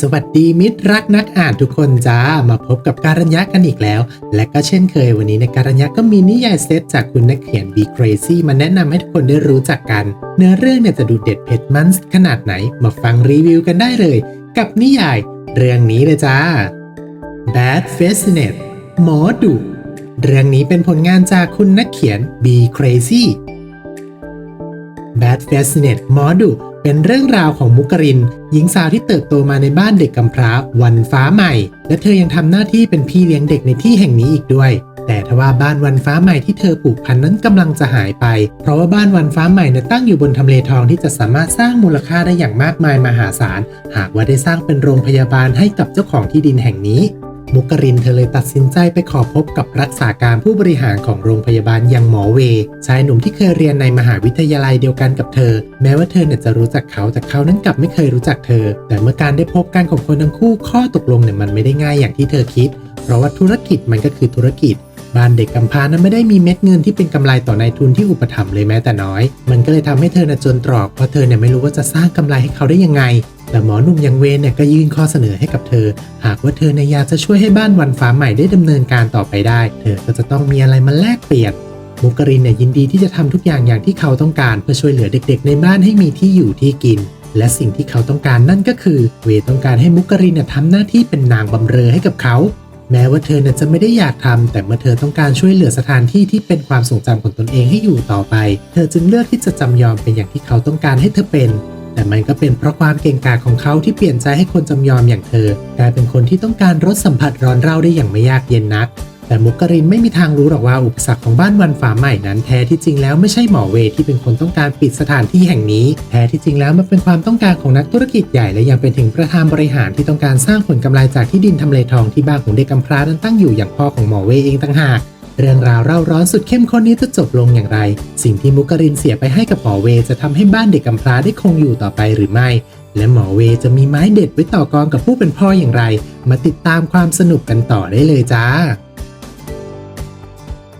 สวัสดีมิตรรักนักอ่านทุกคนจ้า มาพบกับการัญญะกันอีกแล้ว และก็เช่นเคยวันนี้ในการัญญะก็มีนิยายเซตจากคุณนักเขียน Be Crazy มาแนะนำให้ทุกคนได้รู้จักกัน เนื้อเรื่องเนี่ยจะดูเด็ดเผ็ดมันขนาดไหน มาฟังรีวิวกันได้เลย กับนิยาย เรื่องนี้เลยจ้า Bad Fascinate หมอดุเรื่องนี้เป็นผลงานจากคุณนักเขียน Be Crazy Bad Fascinate หมอดุเป็นเรื่องราวของมุกริน หญิงสาวที่เติบโตมาในบ้านเด็กกำพร้าวันฟ้าใหม่ และเธอยังทำหน้าที่เป็นพี่เลี้ยงเด็กในที่แห่งนี้อีกด้วย แต่ทว่าบ้านวันฟ้าใหม่ที่เธอปลูกพันธุ์นั้นกำลังจะหายไป เพราะว่าบ้านวันฟ้าใหม่เนี่ยตั้งอยู่บนทำเลทองที่จะสามารถสร้างมูลค่าได้อย่างมากมายมหาศาล หากว่าได้สร้างเป็นโรงพยาบาลให้กับเจ้าของที่ดินแห่งนี้ มุกรินเธอเลยตัดสินใจไปขอพบกับรักษาการผู้บริหารของโรงพยาบาลยังหมอเว ชายหนุ่มที่เคยเรียนในมหาวิทยาลัยเดียวกันกับเธอ แม้ว่าเธอเนี่ยจะรู้จักเขาแต่เขานั้นกลับไม่เคยรู้จักเธอ แต่เมื่อการได้พบกันของคนทั้งคู่ข้อตกลงเนี่ยมันไม่ได้ง่ายอย่างที่เธอคิด เพราะว่าธุรกิจมันก็คือธุรกิจบ้านเด็กกำพร้านั้นไม่ได้มีเม็ดเงินที่เป็นกำไรต่อนายทุนที่อุปถัมภ์เลยแม้แต่น้อย มันก็เลยทำให้เธอนะจนตรอกเพราะเธอเนี่ยไม่รู้ว่าจะสร้างกำไรให้เขาได้ยังไง แต่หมอหนุ่มยังเวนเนี่ยก็ยื่นข้อเสนอให้กับเธอ หากว่าเธอในยอยากจะช่วยให้บ้านวันฟ้าใหม่ได้ดำเนินการต่อไปได้ เธอก็จะต้องมีอะไรมาแลกเปลี่ยนมุกรินเนี่ยยินดีที่จะทำทุกอย่างอย่างที่เขาต้องการเพื่อช่วยเหลือเด็กๆ ในบ้านให้มีที่อยู่ที่กิน และสิ่งที่เขาต้องการนั่นก็คือ เวต้องการให้มุกรินเนี่ยทำหน้าที่เป็นนางบำเรอให้กับเขา แม้ว่าเธอเนี่ยจะไม่ได้อยากทำแต่เมื่อเธอต้องการช่วยเหลือสถานที่ที่เป็นความทรงจำของตนเองให้อยู่ต่อไป เธอจึงเลือกที่จะจำยอมเป็นอย่างที่เขาต้องการให้เธอเป็น แต่มันก็เป็นเพราะความเก่งกาจของเขาที่เปลี่ยนใจให้คนจำยอมอย่างเธอกลายเป็นคนที่ต้องการรสสัมผัสร้อนเร่าได้อย่างไม่ยากเย็นนัก แต่มุกรินไม่มีทางรู้หรอกว่าอุปสรรคของบ้านวันฟ้าใหม่นั้นแท้ที่จริงแล้วไม่ใช่หมอเวทที่เป็นคนต้องการปิดสถานที่แห่งนี้ แท้ที่จริงแล้วมันเป็นความต้องการของนักธุรกิจใหญ่และยังเป็นถึงประธานบริหารที่ต้องการสร้างผลกำไรจากที่ดินทำเลทองที่บ้านของเด็กกำพร้านั้นตั้งอยู่อย่างพ่อของหมอเวเองต่างหาก เรื่องราวเร่าร้อนสุดเข้มข้นนี้จะจบลงอย่างไร สิ่งที่มุกรินเสียไปให้กับหมอเวจะทำให้บ้านเด็กกำพร้าได้คงอยู่ต่อไปหรือไม่ และหมอเวจะมีไม้เด็ดไว้ต่อกรกับผู้เป็นพ่ออย่างไร มาติดตามความสนุกกันต่อได้เลยจ้า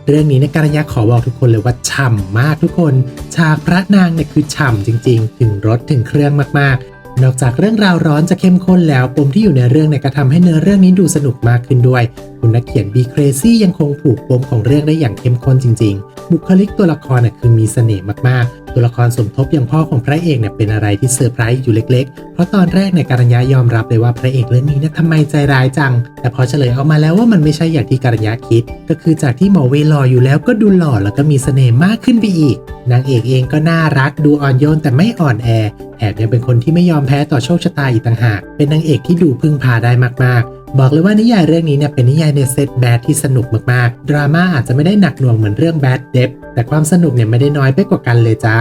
เรื่องนี้ในการยะขอบอกทุกคนเลยว่าฉ่ำมากทุกคน ฉากพระนางเนี่ยคือฉ่ำจริง ๆ ถึงรถถึงเครื่องมากๆ นอกจากเรื่องราวร้อนจะเข้มข้นแล้วปมที่อยู่ในเรื่องเนี่ยก็ทำให้เนื้อเรื่องนี้ดูสนุกมากขึ้นด้วย คุณนักเขียนบีเครซี่ยังคงผูกปมของเรื่องได้อย่างเข้มข้นจริง ๆ บุคลิกตัวละครน่ะคือมีเสน่ห์มาก ตัวละครสมทบอย่างพ่อของพระเอกเนี่ยเป็นอะไรที่เซอร์ไพรส์อยู่เล็ก ๆ เพราะตอนแรกเนี่ยการัญญายอมรับเลยว่าพระเอกเรื่องนี้เนี่ยทำไมใจร้ายจัง แต่พอเฉลยออกมาแล้วว่ามันไม่ใช่อย่างที่การัญญาคิด ก็คือจากที่หมอเวหล่ออยู่แล้วก็ดูหล่อแล้วก็มีเสน่ห์มากขึ้นไปอีก นางเอกเองก็น่ารักดูอ่อนโยนแต่ไม่อ่อนแอแถมยังเป็นคนที่ไม่ยอมแพ้ต่อโชคชะตาอีกต่างหาก เป็นนางเอกที่ดูพึ่งพาได้มากๆ บอกเลยว่านิยายเรื่องนี้เนี่ยเป็นนิยายในเซตแบดที่สนุกมากๆ ดราม่าอาจจะไม่ได้หนักหน่วงเหมือนเรื่องแบดเดฟแต่ความสนุกเนี่ยไม่ได้น้อยไปกว่ากันเลยจ้า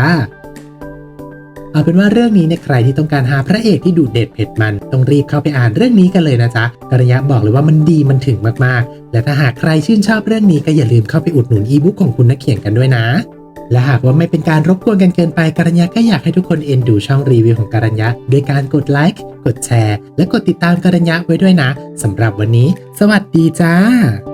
เอาเป็นว่าเรื่องนี้เนี่ยใครที่ต้องการหาพระเอกที่ดูเด็ดเผ็ดมัน ต้องรีบเข้าไปอ่านเรื่องนี้กันเลยนะจ๊ะกระยะบอกเลยว่ามันดีมันถึงมากๆ และถ้าหากใครชื่นชอบเรื่องนี้ก็อย่าลืมเข้าไปอุดหนุนอีบุ๊กของคุณนักเขียนกันด้วยนะ และหากว่าไม่เป็นการรบกวนกันเกินไปการัญญาก็อยากให้ทุกคนเอ็นดูช่องรีวิวของการัญญาโดยการกดไลค์กดแชร์ และกดติดตามการัญญาไว้ด้วยนะสำหรับวันนี้ สวัสดีจ้า